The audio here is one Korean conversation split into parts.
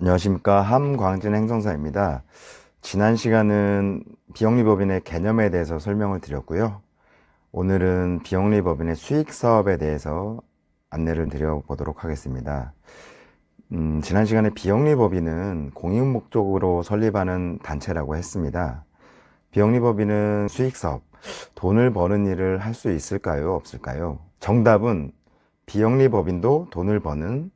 안녕하십니까 함광진 행정사입니다. 지난 시간은 비영리법인의 개념에 대해서 설명을 드렸고요. 오늘은 비영리법인의 수익 사업에 대해서 안내를 드려보도록 하겠습니다. 음, 지난 시간에 비영리법인은 공익 목적으로 설립하는 단체라고 했습니다. 비영리법인은 수익 사업, 돈을 버는 일을 할 수 있을까요? 없을까요? 정답은 비영리법인도 돈을 버는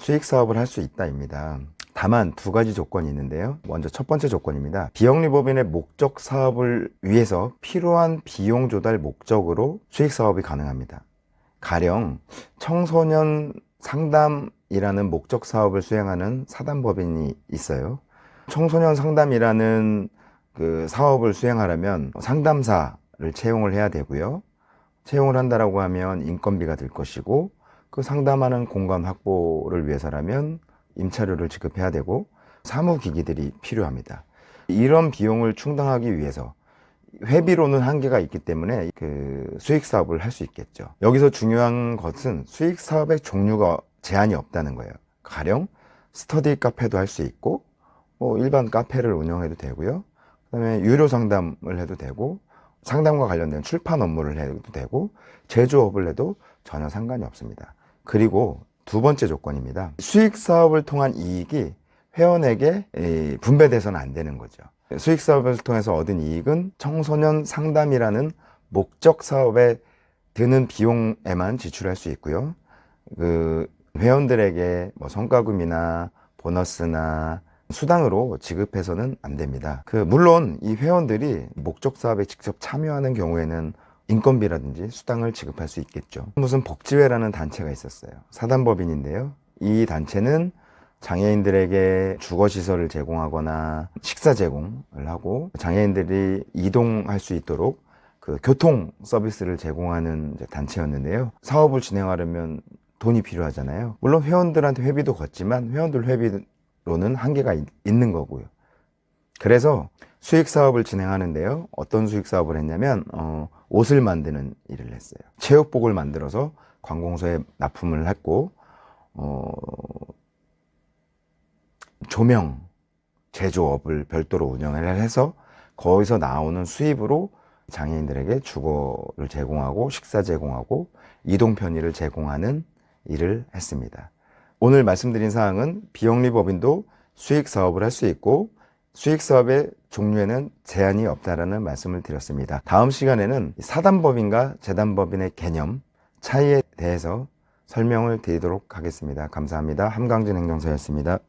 수익 사업을 할 수 있다입니다. 다만 두 가지 조건이 있는데요. 먼저 첫 번째 조건입니다. 비영 리법인의 목적 사업을 위해서 필요한 비용 조달 목적으로 수익 사업이 가능합니다. 가령 청소년 상담이라는 목적 사업을 수행하는 사단법인이 있어요. 청소년 상담이라는 그 사업을 수행하려면 상담사를 채용을 해야 되고요. 채용을 한다라고 하면 인건비가 들 것이고 그 상담하는 공간 확보를 위해서라면 임차료를 지급해야 되고 사무기기들이 필요합니다. 이런 비용을 충당하기 위해서 회비로는 한계가 있기 때문에 그 수익 사업을 할 수 있겠죠. 여기서 중요한 것은 수익 사업의 종류가 제한이 없다는 거예요. 가령 스터디 카페도 할 수 있고 뭐 일반 카페를 운영해도 되고요. 그다음에 유료 상담을 해도 되고 상담과 관련된 출판 업무를 해도 되고 제조업을 해도 전혀 상관이 없습니다. 그리고 두 번째 조건입니다. 수익 사업을 통한 이익이 회원에게 이, 분배돼서는 안 되는 거죠. 수익 사업을 통해서 얻은 이익은 청소년 상담이라는 목적 사업에 드는 비용에만 지출할 수 있고요. 그 회원들에게 뭐 성과금이나 보너스나 수당으로 지급해서는 안 됩니다. 그 물론 이 회원들이 목적 사업에 직접 참여하는 경우에는 인건비라든지 수당을 지급할 수 있겠죠. 무슨 복지회라는 단체가 있었어요. 사단법인인데요. 이 단체는 장애인들에게 주거 시설을 제공하거나 식사 제공을 하고 장애인들이 이동할 수 있도록 그 교통 서비스를 제공하는 단체였는데요. 사업을 진행하려면 돈이 필요하잖아요. 물론 회원들한테 회비도 걷지만 회원들 회비로는 한계가 있, 있는 거고요. 그래서 수익 사업을 진행하는데요. 어떤 수익 사업을 했냐면 어, 옷을 만드는 일을 했어요. 체육복을 만들어서 관공서에 납품을 했고 어, 조명 제조업을 별도로 운영을 해서 거기서 나오는 수입으로 장애인들에게 주거를 제공하고 식사 제공하고 이동 편의를 제공하는 일을 했습니다. 오늘 말씀드린 사항은 비영리법인도 수익 사업을 할 수 있고 수익 사업의 종류에는 제한이 없다라는 말씀을 드렸습니다. 다음 시간에는 사단법인과 재단법인의 개념 차이에 대해서 설명을 드리도록 하겠습니다. 감사합니다. 함강진 행정사였습니다.